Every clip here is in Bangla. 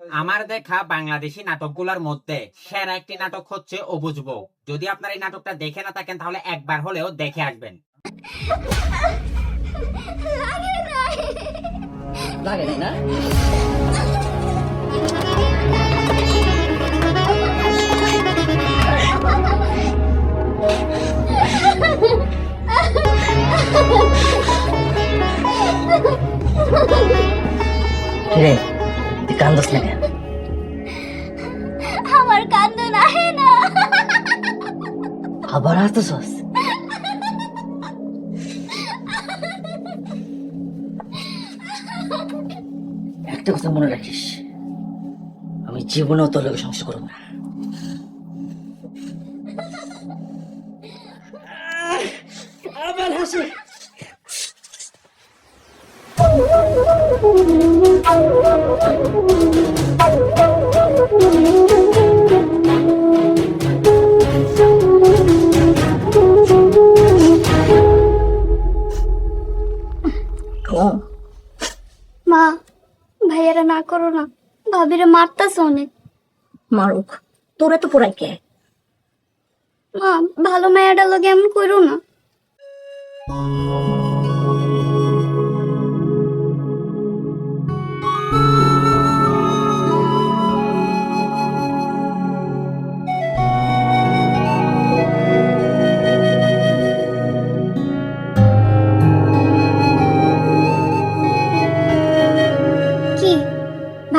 আমার দেখা বাংলাদেশি নাটকগুলোর মধ্যে সেরা একটি নাটক হচ্ছে অবুজ বউ। যদি আপনারা এই নাটকটা দেখে না থাকেন তাহলে একবার হলেও দেখে আসবেন। লাগে না? রে তুই কান্দস না কেন? আমার কান্দ নাহে না। আবার আসতেছস একটা কথা মনে রাখিস আমি জীবনেও তোর লোক সংসার করব না। আবার হাসি মা ভাইয়ারা না করো না। ভাবিরে মারতাছে অনেক। মারুক তোরা তো পোড়াই কে? মা ভালো মেয়েটা লগে এমন করো না।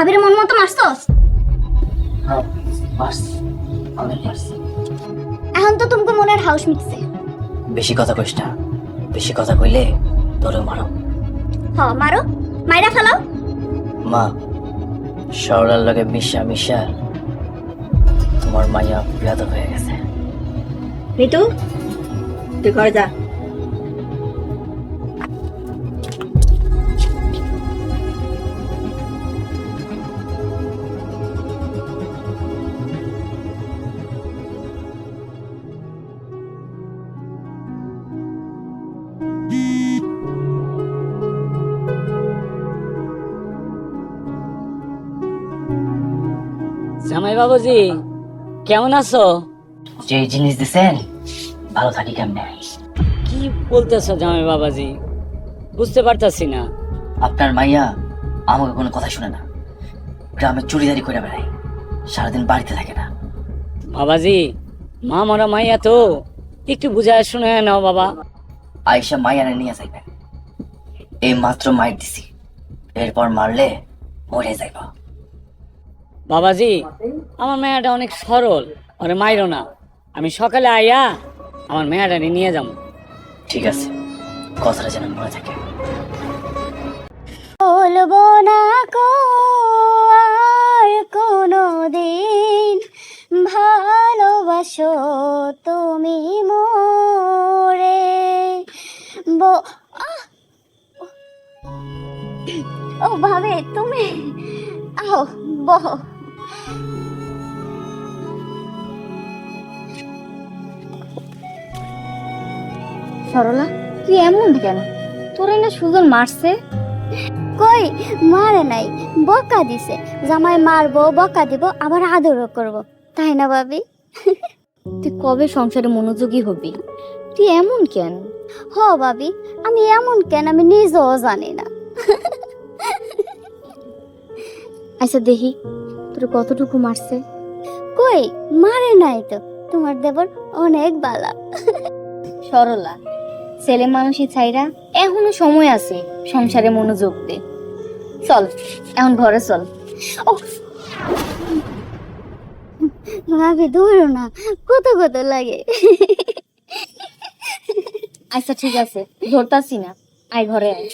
ভাবিরে মন মতো মারছস? হ্যাঁ এখন তো তোমাকে মনের হাউস মিটছে। বেশি কথা কইস না। বেশি কথা কইলে তোরে মারো। হ মারো। মাইরা ফেলাও। মা সরলার লগে মিশা মিশা তোমার মাইয়া বিয়াদ হয়ে গেছে। ঋতু তুই ঘরে যা। জামাই বাবুজি কেমন আছো? যে জিনিস দিছেন ভালো থাকি কেমনে? কি বলতেছো জামাই বাবাজি? বুঝতে পারতাছি না। আপনার মাইয়া আমাকে কোনো কথা শুনে না। গ্রামে চুরিদারি করে বেড়ায় সারাদিন বাড়িতে থাকে না। বাবাজি মা মরা মাইয়া তো একটু বুঝায় শুনে নাও বাবা। আইসা মাইয়ানে নিয়ে যাইবেন এই মাত্র মাইর দিছি। এরপর মারলে মরে যাইব। বাবাজি, আমার মেয়াটা অনেক সরল, ওরে মাইরো না। আমি সকালে আইয়া আমার মেয়াটা নিয়ে যাব। ঠিক আছে, কথাটা যেন মনে থাকে। বলব না কো কোনো দিন ভালোবাসো তুমি মোরে! ও ভাবে, তুমি, আহ, বহ। সরলা তুই এমন কেন? তোরে না সুজন মারছে? কই? মারে নাই বকা দিছে। জামাই মারবো বকা দিব আবার আদরও করব। তাই না ভাবি? তুই কবে সংসারে মনোযোগী হবি? তুই এমন কেন? হ ভাবি আমি এমন কেন আমি নিজেও জানি না। আচ্ছা দেখি। তোর কতটুকু মারছে? কই মারে নাই তো। তোমার দেবর অনেক বালা। সরলা ছেলে মানুষই ছাইরা এখনও সময় আছে সংসারে মনোযোগ দে। চল এখন ঘরে চল। ও ভাবি দৌড়ো না কত কত লাগে। আচ্ছা ঠিক আছে ধরতাছি না। আয় ঘরে আয়।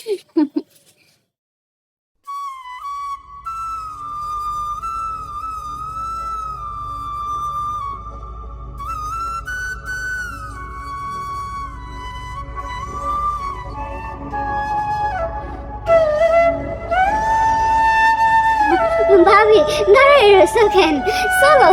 ভাবি দাঁড়াই রয়েছো কেন? চলো।